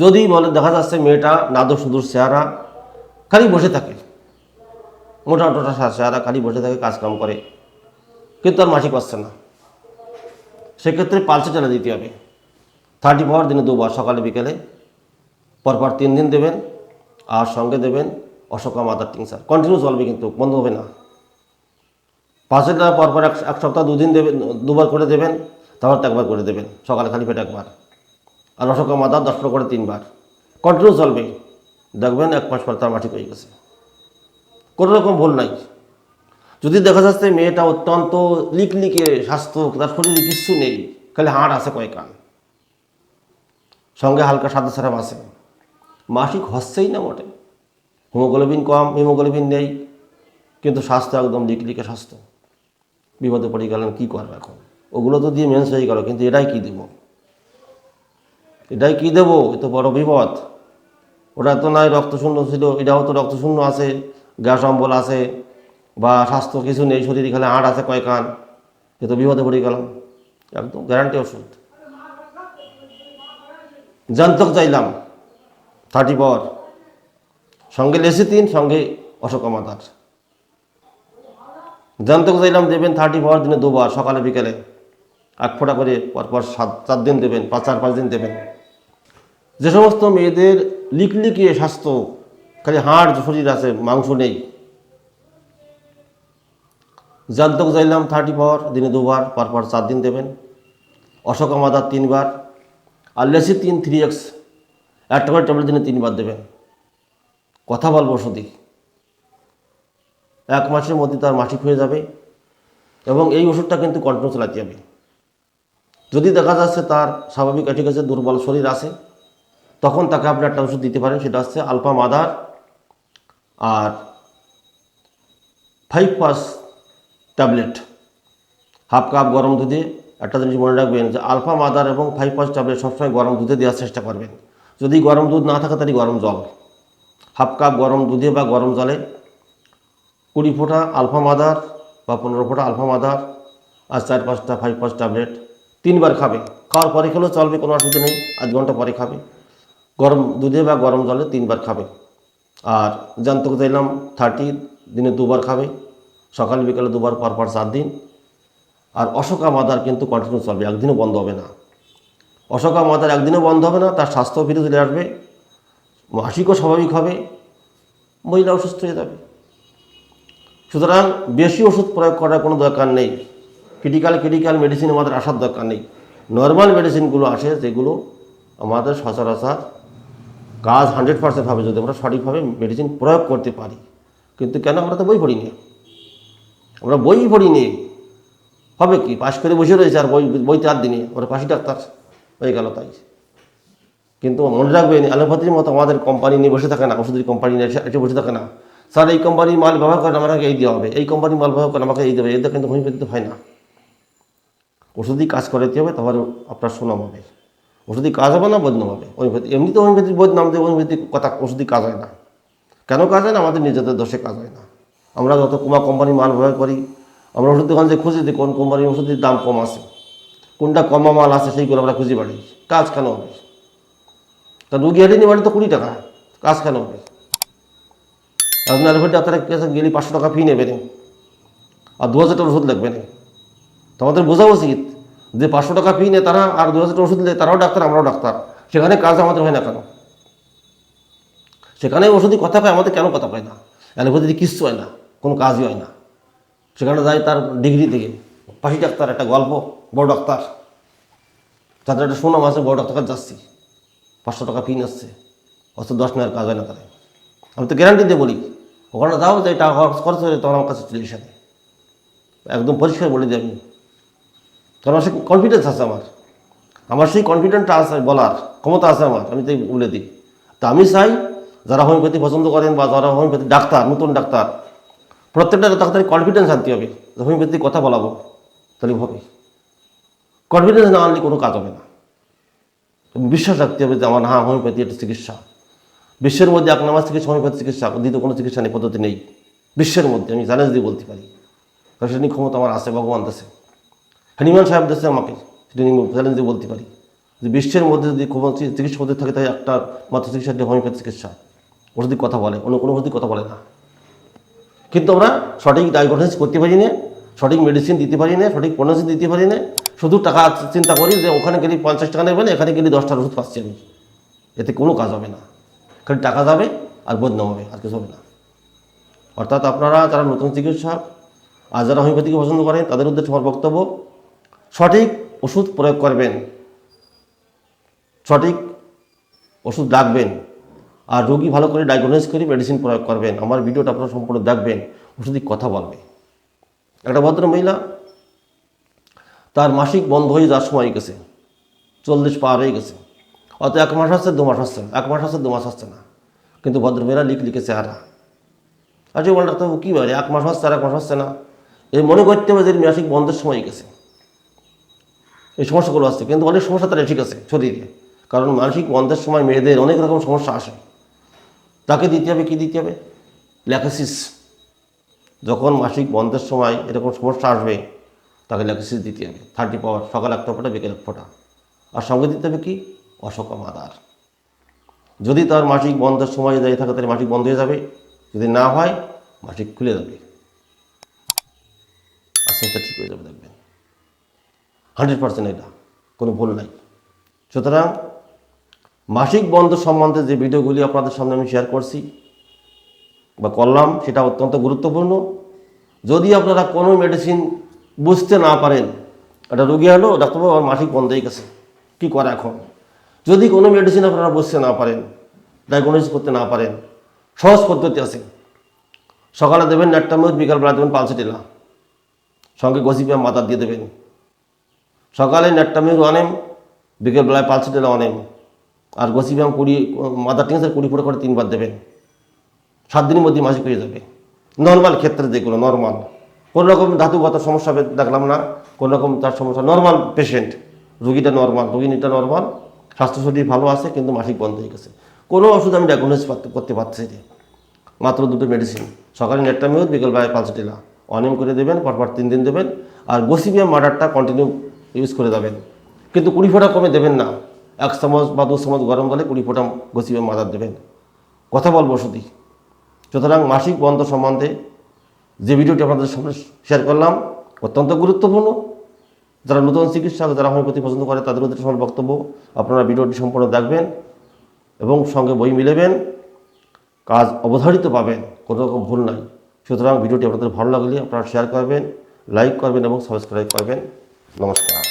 যদি বলে দেখা যাচ্ছে মেয়েটা নাদর সুদূর চেহারা, খালি বসে থাকে। মোটা টোটা চেহারা, খালি বসে থাকে, কাজকাম করে। কিন্তু আর মাসিক পাচ্ছে না। সেক্ষেত্রে পালসে চালা দিতে হবে। থার্টি পাওয়ার দিনে দুবার, সকালে, বিকেলে। পরপর তিন দিন দেবেন, আর সঙ্গে দেবেন অশোকা মাদার টিংসার কন্টিনিউ চলবে কিন্তু, বন্ধ হবে না। পাঁচের পরপর এক এক সপ্তাহ দুদিন দেবেন, দুবার করে দেবেন, তারপর একবার করে দেবেন। সকালে খালি পেটে একবার। আর অশোকা মাদার দশ করে তিনবার। কন্টিনিউ চলবে। দেখবেন এক মাস পর তার মাটি হয়ে গেছে। কোনো রকম ভুল নাই। যদি দেখা যাচ্ছে মেয়েটা অত্যন্ত লিকলিকে স্বাস্থ্য, তার শরীরে কিচ্ছু নেই, খালি হাড় আছে কয়েকান সঙ্গে হালকা সাদা সারাম আছে। মাসিক হচ্ছেই না মোটে হিমোগ্লোবিন কম, হিমোগ্লোবিন নেই। কিন্তু স্বাস্থ্য একদম লিকলিকে স্বাস্থ্য। বিপদে পড়ে গেলেন কী করবে এখন? ওগুলো তো দিয়ে মেন্স হয়ে গেল, কিন্তু এটাই কী দেবো? এটাই কী দেবো? এ তো বড় বিপদ। ওটা তো নয় রক্তশূন্য ছিল, এটাও তো রক্তশূন্য আছে, গ্যাস, অম্বল আছে, বা স্বাস্থ্য কিছু নেই, শরীরে খালি হাড় আছে কয়েকান এ তো বিপদে পড়ে গেলাম। একদম গ্যারান্টি ওষুধ। জান্তক চাইলাম থার্টি পাওয়ার সঙ্গে লেসিতিন সঙ্গে অশোকামাতার জান্তক চাইলাম দেবেন থার্টি পাওয়ার দিনে দুবার, সকালে, বিকেলে। এক ফোঁটা করে পরপর সাত চার দিন দেবেন, পাঁচ, চার, পাঁচ দিন দেবেন। যে সমস্ত মেয়েদের লিকলিকিয়ে স্বাস্থ্য, খালি হাড় শরীর আছে, মাংস নেই। জান্তক চাইলাম থার্টি পাওয়ার দিনে দুবার পরপর চার দিন দেবেন। অশোকামাদার তিনবার, আর লেসি তিন থ্রি এক্স একটা ট্যাবলেট দিনে তিনবার দেবেন। কথা বলব ওষুধই এক মাসের মধ্যে তার মাসিক হয়ে যাবে, এবং এই ওষুধটা কিন্তু কন্টিনিউ চালাতে হবে। যদি দেখা যাচ্ছে তার স্বাভাবিক আছে দুর্বল শরীর আছে তখন তাকে আপনি একটা ওষুধ দিতে পারেন, সেটা হচ্ছে আলফা মাদার আর five phos tablet. Half cup গরম দুধে, একটা জিনিস মনে রাখবেন যে আলফা মাদার এবং ফাইভ পাস ট্যাবলেট সবসময় গরম দুধে দেওয়ার চেষ্টা করবেন। যদি গরম দুধ না থাকে, তাহলে গরম জল। হাফ কাপ গরম দুধে বা গরম জলে কুড়ি ফোঁটা আলফা মাদার বা পনেরো ফোঁটা আলফা মাদার আর চার পাঁচটা ফাইভ পাঁচ ট্যাবলেট তিনবার খাবে। খাওয়ার পরে খেলেও চলবে, কোনো অসুবিধা নেই, আধ ঘণ্টা পরে খাবে। গরম দুধে বা গরম জলে তিনবার খাবে। আর জান্তক দিলাম থার্টি দিনে দুবার খাবে, সকাল, বিকালে দুবার পর পর চার দিন। আর অশোকা মাদার কিন্তু কন্টিনিউ চলবে, একদিনও বন্ধ হবে না। অশোকা মাদার একদিনও বন্ধ হবে না, তার স্বাস্থ্য ফিরে চলে আসবে, মাসিকও স্বাভাবিক হবে মহিলা অসুস্থ হয়ে যাবে। সুতরাং বেশি ওষুধ প্রয়োগ করার কোনো দরকার নেই। ক্রিটিক্যাল ক্রিটিক্যাল মেডিসিন আমাদের আসার দরকার নেই। নর্মাল মেডিসিনগুলো আসে, যেগুলো আমাদের সচরাচর কাজ হান্ড্রেড পার্সেন্ট হবে যদি আমরা সঠিকভাবে মেডিসিন প্রয়োগ করতে পারি। কিন্তু কেন আমরা তো বই পড়িনি? আমরা বই পড়িনি। হবে কি? পাশ করে বসে রয়েছে আর বই বই চার দিনে ওরা পাশি ডাক্তার হয়ে গেল তাই। কিন্তু মনে রাখবেন অ্যালোপ্যাথির মতো আমাদের কোম্পানি নিয়ে বসে থাকে না, ওষুধের কোম্পানি নিয়ে এসে বসে থাকে না। স্যার, এই কোম্পানির মাল ব্যবহার করেন আমাকে এই দেওয়া হবে। এই কোম্পানির মাল ব্যবহার করেন আমাকে এই দেবে। এদের কিন্তু হোমিওপ্যাথিতে হয় না। ওষুধই কাজ করাতে হবে? তাহলে আপনার সুনাম হবে। ওষুধই কাজ হবে না বদনাম হবে। হোমিওপ্যাথি এমনিতে হোমিওপ্যাথির বদনাম দেবে হোমিওপ্যাথিক কথা ওষুধই কাজ হয় না। কেন কাজ হয় না? আমাদের নিজেদের দোষে কাজ হয় না। আমরা যত কুমা কোম্পানির মাল ব্যবহার করি, আমরা ওষুধ দোকান যে খুঁজি যে কোন কোম্পানির ওষুধের দাম কম আছে। কোনটা কমা মাল আছে সেইগুলো আমরা খুঁজে বাড়ি কাজ কেন হবে? তা রুগী হারিয়ে নিয়ে তো কুড়ি টাকা। কাজ কেন হবে? আপনি অ্যালোপ্যাথি ডাক্তারের কাছে গেলে পাঁচশো টাকা ফি নেবে না আর দু হাজার টাকার ওষুধ লাগবে না। তো আমাদের বোঝা উচিত যে পাঁচশো টাকা ফি নেয় তারা আর দু হাজার ওষুধ নেয় তারাও ডাক্তার, আমরাও ডাক্তার। সেখানে কাজ আমাদের হয় না কেন? সেখানে ওষুধই কথা পায় আমাদের কেন কথা পায় না? অ্যালোপ্যাথিতে কিচ্ছু হয় না, কোনো কাজই হয় না। সেখানে যায় তার ডিগ্রি থেকে। পাশি ডাক্তার, একটা গল্প, বড় ডাক্তার। তাদের একটা সুনাম আছে, বড় ডাক্তার যাচ্ছি। পাঁচশো টাকা ফি আসছে। অত দশ নেওয়ার কাজ হয় না তাদের। আমি তো গ্যারান্টি দিয়ে বলি, ওখানে যাও, যে টাকা খরচ হয়ে তখন আমার কাছে চলে এসে একদম পরিষ্কার বলে দিই আমি। কারণ সে কনফিডেন্স আছে আমার। আমার সেই কনফিডেন্টটা আছে, বলার ক্ষমতা আছে আমার, আমি তাই বলে দিই। তা আমি চাই, যারা হোমিওপ্যাথি পছন্দ করেন বা যারা হোমিওপ্যাথি ডাক্তার, নতুন ডাক্তার প্রত্যেকটা ডাক্তারের কনফিডেন্স আনতে হবে হোমিওপ্যাথি কথা বলাবো, তাহলে হবে। কনফিডেন্স না আনলে কোনো কাজ হবে না। বিশ্বাস রাখতে হবে যে আমার হ্যাঁ হোমিওপ্যাথি একটা চিকিৎসা। বিশ্বের মধ্যে এক নামাজ চিকিৎসা হোমিওপ্যাথি চিকিৎসা, দ্বিতীয় কোনো চিকিৎসা নেই, পদ্ধতি নেই। বিশ্বের মধ্যে, আমি চ্যালেঞ্জ দিয়ে বলতে পারি। কারণ সেটা নিয়ে ক্ষমতা আমার আছে, ভগবান দেশে হনুমান সাহেব দেশে আমাকে, সেটা নিয়ে চ্যালেঞ্জ বলতে পারি। যে বিশ্বের মধ্যে যদি কোনো চিকিৎসা পদ্ধতি থাকে, তাই একটা মাত্র চিকিৎসা দিয়ে হোমিওপ্যাথি চিকিৎসা। ওষুধি কথা বলে, অন্য কোনো ওষুধি কথা বলে না। কিন্তু আমরা সঠিক ডায়াগনোসিস করতে পারি না, সঠিক মেডিসিন দিতে পারি না, সঠিক পরামর্শ দিতে পারি না। শুধু টাকা চিন্তা করি যে ওখানে গেলে পঞ্চাশ টাকা নেবেন, এখানে গেলে দশটার ওষুধ পাচ্ছি আমি। এতে কোনো কাজ হবে না। খালি টাকা যাবে আর বদনাম হবে, আর কিছু হবে না। অর্থাৎ আপনারা যারা নতুন চিকিৎসক, আর যারা হোমিওপ্যাথিকে পছন্দ করেন, তাদের উদ্দেশ্যে আমার বক্তব্য সঠিক ওষুধ প্রয়োগ করবেন। সঠিক ওষুধ রাখবেন। আর রোগী ভালো করে ডায়াগনোস করে মেডিসিন প্রয়োগ করবেন। আমার ভিডিওটা আপনারা সম্পূর্ণ দেখবেন ওষুধই কথা বলবে। একটা ভদ্র মহিলা, তার মাসিক বন্ধ হয়ে যাওয়ার সময় গেছে। চল্লিশ পার হয়ে গেছে। অত এক মাস আসছে, দু মাস আসছে, এক মাস আসছে, দু মাস আসছে না। কিন্তু ভদ্রমেয়েরা লিখ লিখেছে আর আচ্ছা বল ডাক্তারবাবু কী বলে, এক মাস হচ্ছে আর এক মাস আসছে না। এই মনে করতে হবে যে মাসিক বন্ধের সময় গেছে। এই সমস্যাগুলো আসছে কিন্তু অনেক সমস্যা তারা ঠিক আছে শরীরে কারণ মানসিক বন্ধের সময় মেয়েদের অনেক রকম সমস্যা আসে। তাকে দিতে হবে, কি দিতে হবে? ল্যাকাসিস। যখন মাসিক বন্ধের সময় এরকম সমস্যা আসবে, তাকে ল্যাকাসিস দিতে হবে। থার্টি পাওয়ার, সকাল একটা ফোটা, বিকেল এক ফোটা। আর সঙ্গে দিতে হবে কি? অশোকা মাদার। যদি তার মাসিক বন্ধের সময় দাঁড়িয়ে থাকে, তাহলে মাসিক বন্ধ হয়ে যাবে। যদি না হয়, মাসিক খুলে যাবে। আস্তে আস্তে ঠিক হয়ে যাবে, দেখবেন। হান্ড্রেড পার্সেন্ট এটা, কোনো ভুল নাই। সুতরাং মাসিক বন্ধ সম্বন্ধে যে ভিডিওগুলি আপনাদের সামনে আমি শেয়ার করছি বা করলাম, সেটা অত্যন্ত গুরুত্বপূর্ণ। যদি আপনারা কোনো মেডিসিন বুঝতে না পারেন, একটা রুগী হলো, ডাক্তারবাবু আমার মাসিক বন্ধ হয়ে গেছে, কী করে এখন? যদি কোনো মেডিসিন আপনারা বুঝতে না পারেন ডায়াগনোসিস করতে না পারেন, সহজ পদ্ধতি আছে। সকালে দেবেন ন্যাট্টামিউজ বিকালবেলা দেবেন পালসিটিলা, সঙ্গে গসিপিয়া মাথা দিয়ে দেবেন। সকালে ন্যাট্টামিউজ অনেম বিকেলবেলায় পালসিটিলা অনেম আর গসিপিয়াম কুড়ি, মাদার টিংসের কুড়ি ফুটো করে তিনবার দেবেন। সাত দিনের মধ্যে মাসিক হয়ে যাবে। নর্মাল ক্ষেত্রে যেগুলো নর্মাল কোনো রকম ধাতুগত সমস্যা দেখলাম না কোনো রকম তার সমস্যা নর্মাল পেশেন্ট রুগীটা নর্মাল রুগিনীটা নর্মাল স্বাস্থ্য শরীর ভালো আছে, কিন্তু মাসিক বন্ধ হয়ে গেছে। কোনো ওষুধ আমি ডায়াগনোস করতে পারছি না। মাত্র দুটো মেডিসিন সকালে নেট্টামিউদ বিকেল বিকেলবেলায় পালসিটিলা অনিয়ম করে দেবেন, পরপর তিন দিন দেবেন। আর গোসিবিয়াম মার্ডারটা কন্টিনিউ ইউজ করে যাবেন। কিন্তু কুড়ি ফোঁটা কমে দেবেন না। এক চামচ বা দু চামচ গরম কুড়ি ফোঁটা গোসিবিয়াম মাদার দেবেন। কথা বলব ওষুধই সুতরাং মাসিক বন্ধ সম্বন্ধে যে ভিডিওটি আপনাদের সামনে শেয়ার করলাম, অত্যন্ত গুরুত্বপূর্ণ। যারা নতুন চিকিৎসক, যারা হোমিওপ্যাথি পছন্দ করে, তাদের উদ্দেশ্যে আমার বক্তব্য, আপনারা ভিডিওটি সম্পূর্ণ দেখবেন এবং সঙ্গে বই মিলেবেন, কাজ অবধারিত পাবেন, কোনো রকম ভুল নাই। সুতরাং ভিডিওটি আপনাদের ভালো লাগলে আপনারা শেয়ার করবেন লাইক করবেন এবং সাবস্ক্রাইব করবেন। 老师。